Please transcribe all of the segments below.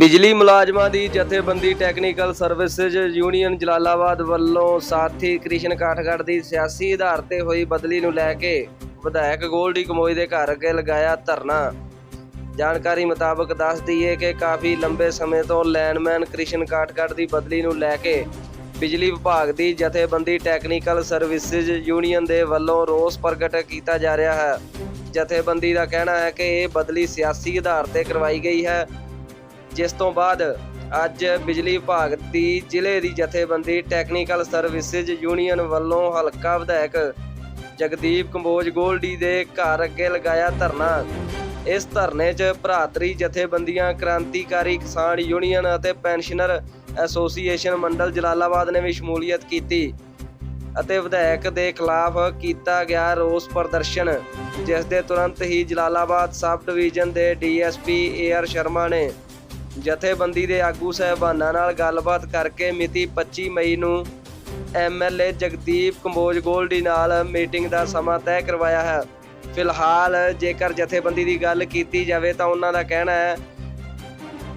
ਬਿਜਲੀ ਮੁਲਾਜ਼ਮਾਂ ਦੀ ਜਥੇਬੰਦੀ ਟੈਕਨੀਕਲ ਸਰਵਿਸਿਜ਼ ਯੂਨੀਅਨ ਜਲਾਲਾਬਾਦ ਵੱਲੋਂ ਸਾਥੀ ਕ੍ਰਿਸ਼ਨ ਕਾਠਗੜ੍ਹ ਦੀ ਸਿਆਸੀ ਆਧਾਰ ਤੇ ਹੋਈ ਬਦਲੀ ਨੂੰ ਲੈ ਕੇ ਵਿਧਾਇਕ ਗੋਲਡੀ ਕਮੋਈ ਦੇ ਘਰ ਅੱਗੇ ਲਗਾਇਆ ਧਰਨਾ। ਜਾਣਕਾਰੀ ਮੁਤਾਬਕ ਦੱਸ ਦਈਏ ਕਿ ਕਾਫੀ ਲੰਬੇ ਸਮੇਂ ਤੋਂ ਲੈਂਡਮੈਨ ਕ੍ਰਿਸ਼ਨ ਕਾਠਗੜ੍ਹ ਦੀ ਬਦਲੀ ਨੂੰ ਲੈ ਕੇ ਬਿਜਲੀ ਵਿਭਾਗ ਦੀ ਜਥੇਬੰਦੀ ਟੈਕਨੀਕਲ ਸਰਵਿਸਿਜ਼ ਯੂਨੀਅਨ ਦੇ ਵੱਲੋਂ ਰੋਸ ਪ੍ਰਗਟ ਕੀਤਾ ਜਾ ਰਿਹਾ ਹੈ। ਜਥੇਬੰਦੀ ਦਾ ਕਹਿਣਾ ਹੈ ਕਿ ਇਹ ਬਦਲੀ ਸਿਆਸੀ ਆਧਾਰ ਤੇ ਕਰਵਾਈ ਗਈ ਹੈ। ਜਿਸ ਤੋਂ ਬਾਅਦ ਅੱਜ ਬਿਜਲੀ ਵਿਭਾਗ ਦੀ ਜ਼ਿਲ੍ਹੇ ਦੀ ਜਥੇਬੰਦੀ ਟੈਕਨੀਕਲ ਸਰਵਿਸਿਜ਼ ਯੂਨੀਅਨ ਵੱਲੋਂ ਹਲਕਾ ਵਿਧਾਇਕ ਜਗਦੀਪ ਕੰਬੋਜ ਗੋਲਡੀ ਦੇ ਘਰ ਅੱਗੇ ਲਗਾਇਆ ਧਰਨਾ। ਇਸ ਧਰਨੇ 'ਚ ਭਰਾਤਰੀ ਜਥੇਬੰਦੀਆਂ, ਕ੍ਰਾਂਤੀਕਾਰੀ ਕਿਸਾਨ ਯੂਨੀਅਨ ਅਤੇ ਪੈਨਸ਼ਨਰ ਐਸੋਸੀਏਸ਼ਨ ਮੰਡਲ ਜਲਾਲਾਬਾਦ ਨੇ ਵੀ ਸ਼ਮੂਲੀਅਤ ਕੀਤੀ ਅਤੇ ਵਿਧਾਇਕ ਦੇ ਖਿਲਾਫ ਕੀਤਾ ਗਿਆ ਰੋਸ ਪ੍ਰਦਰਸ਼ਨ, ਜਿਸ ਦੇ ਤੁਰੰਤ ਹੀ ਜਲਾਲਾਬਾਦ ਸਬ ਡਿਵੀਜ਼ਨ ਦੇ ਡੀਐਸਪੀ ਏਆਰ ਸ਼ਰਮਾ ਨੇ ਜਥੇਬੰਦੀ ਦੇ ਆਗੂ ਸਹਿਬਾਨਾਂ ਨਾਲ ਗੱਲਬਾਤ ਕਰਕੇ ਮਿਤੀ 25 ਮਈ ਨੂੰ ਐਮਐਲਏ ਜਗਦੀਪ ਕੰਬੋਜ ਗੋਲਡੀ ਨਾਲ ਮੀਟਿੰਗ ਦਾ ਸਮਾਂ ਤੈਅ ਕਰਵਾਇਆ ਹੈ। ਫਿਲਹਾਲ ਜੇਕਰ ਜਥੇਬੰਦੀ ਦੀ ਗੱਲ ਕੀਤੀ ਜਾਵੇ ਤਾਂ ਉਹਨਾਂ ਦਾ ਕਹਿਣਾ ਹੈ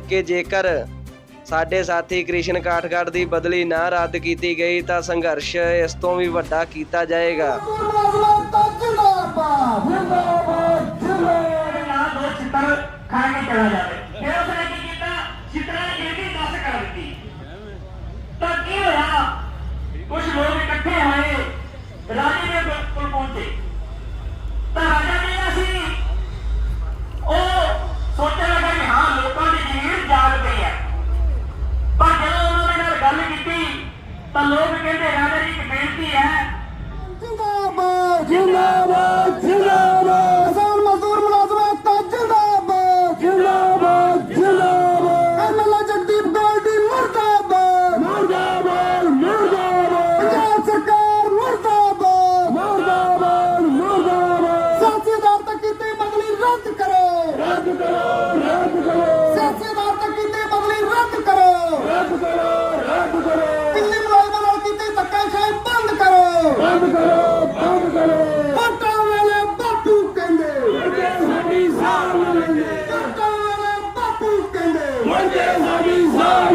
ਕਿ ਜੇਕਰ ਸਾਡੇ ਸਾਥੀ ਕ੍ਰਿਸ਼ਨ ਕਾਠਗੜ ਦੀ ਬਦਲੀ ਨਾ ਰੱਦ ਕੀਤੀ ਗਈ ਤਾਂ ਸੰਘਰਸ਼ ਇਸ ਤੋਂ ਵੀ ਵੱਡਾ ਕੀਤਾ ਜਾਏਗਾ। ਨਾਲ ਦੋ ਚਿੱਤਰ ਖਾ ਕੇ ਚਲਾ ਜਾਵੇ ਫਿਰ ਉਸਨੇ ਕੀ ਕੀਤਾ ਚਿੱਤਰਾਂ ਨੇ ਗਿਣਤੀ 10 ਕਰ ਦਿੱਤੀ ਤਾਂ ਕੀ ਹੋਇਆ ਕੁਝ ਲੋਕ ਇਕੱਠੇ ਹੋਏ ਰਾਜੇ ਕਰੋ ਬੰਦ ਕਰੋ ਬੰਦ ਕਰੋ ਵੋਟਾਂ ਵੇਲੇ ਬਾਪੂ ਕਹਿੰਦੇ ਮੁੰਡੇ ਸਾਡੀ ਸਾਰ ਲੈਂਦੇ ਵੋਟਾਂ ਵੇਲੇ ਬਾਪੂ ਕਹਿੰਦੇ ਮੁੰਡੇ ਸਾਡੀ ਸਾਰ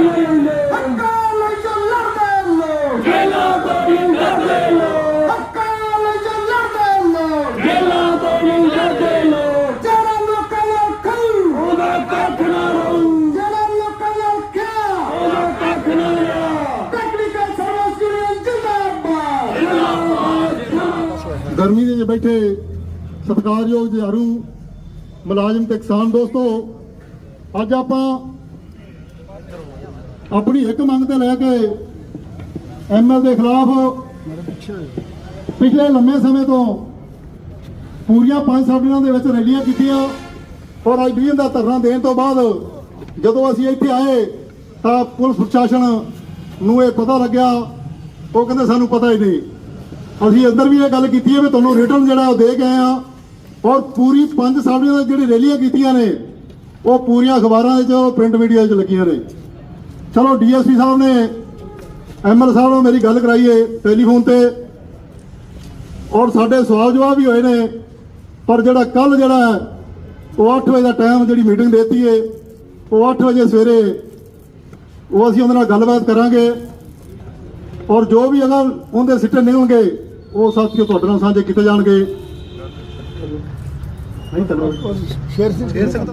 ਗਰਮੀ ਦੇ ਬੈਠੇ ਸਤਿਕਾਰਯੋਗ ਜਹਾਰੂ ਮੁਲਾਜ਼ਮ ਤੇ ਕਿਸਾਨ ਦੋਸਤੋ, ਅੱਜ ਆਪਾਂ ਆਪਣੀ ਇੱਕ ਮੰਗ ਤੇ ਲੈ ਕੇ ਐਮਐਲ ਦੇ ਖਿਲਾਫ ਪਿਛਲੇ ਲੰਮੇ ਸਮੇਂ ਤੋਂ ਪੂਰੀਆਂ ਪੰਜ ਸਾਡੀਆਂ ਦੇ ਵਿੱਚ ਰੈਲੀਆਂ ਕੀਤੀਆਂ ਔਰ ਅੱਜ ਵੀ ਦਾ ਧਰਨਾ ਦੇਣ ਤੋਂ ਬਾਅਦ ਜਦੋਂ ਅਸੀਂ ਇੱਥੇ ਆਏ ਤਾਂ ਪੁਲਿਸ ਪ੍ਰਸ਼ਾਸਨ ਨੂੰ ਇਹ ਪਤਾ ਲੱਗਿਆ, ਉਹ ਕਹਿੰਦੇ ਸਾਨੂੰ ਪਤਾ ਹੀ ਨਹੀਂ। ਅਸੀਂ ਅੰਦਰ ਵੀ ਇਹ ਗੱਲ ਕੀਤੀ ਹੈ ਵੀ ਤੁਹਾਨੂੰ ਰਿਟਰਨ ਜਿਹੜਾ ਉਹ ਦੇ ਗਏ ਆ ਔਰ ਪੂਰੀ ਪੰਜ ਸਾਡੀਆਂ ਦੀ ਜਿਹੜੀ ਰੈਲੀਆਂ ਕੀਤੀਆਂ ਨੇ, ਉਹ ਪੂਰੀਆਂ ਅਖਬਾਰਾਂ ਦੇ ਚ ਪ੍ਰਿੰਟ ਮੀਡੀਆ 'ਚ ਲੱਗੀਆਂ ਨੇ। ਚਲੋ ਡੀਐਸਪੀ ਸਾਹਿਬ ਨੇ ਐਮਐਲ ਸਾਹਿਬ ਨਾਲ ਮੇਰੀ ਗੱਲ ਕਰਾਈ ਏ ਟੈਲੀਫੋਨ ਤੇ। ਔਰ ਸਾਡੇ ਸਵਾਲ ਜਵਾਬ ਵੀ ਹੋਏ ਨੇ, ਪਰ ਜਿਹੜਾ ਕੱਲ ਜਿਹੜਾ ਉਹ 8 ਵਜੇ ਦਾ ਟਾਈਮ ਜਿਹੜੀ ਮੀਟਿੰਗ ਦੇਤੀ ਏ ਉਹ 8 ਵਜੇ ਸਵੇਰੇ ਉਹ ਅਸੀਂ ਉਹਦੇ ਨਾਲ ਗੱਲਬਾਤ ਕਰਾਂਗੇ। ਔਰ ਜੋ ਵੀ ਇਹਨਾਂ ਉਹਦੇ ਸਿੱਟੇ ਨਿਕਲਣਗੇ, ਉਹ ਸਾਥੀਓ ਤੁਹਾਡੇ ਨਾਲ ਸਾਂਝੇ ਕੀਤੇ ਜਾਣਗੇ। ਨਹੀਂ ਤਾਂ ਸ਼ੇਅਰ ਸ਼ੇਅਰ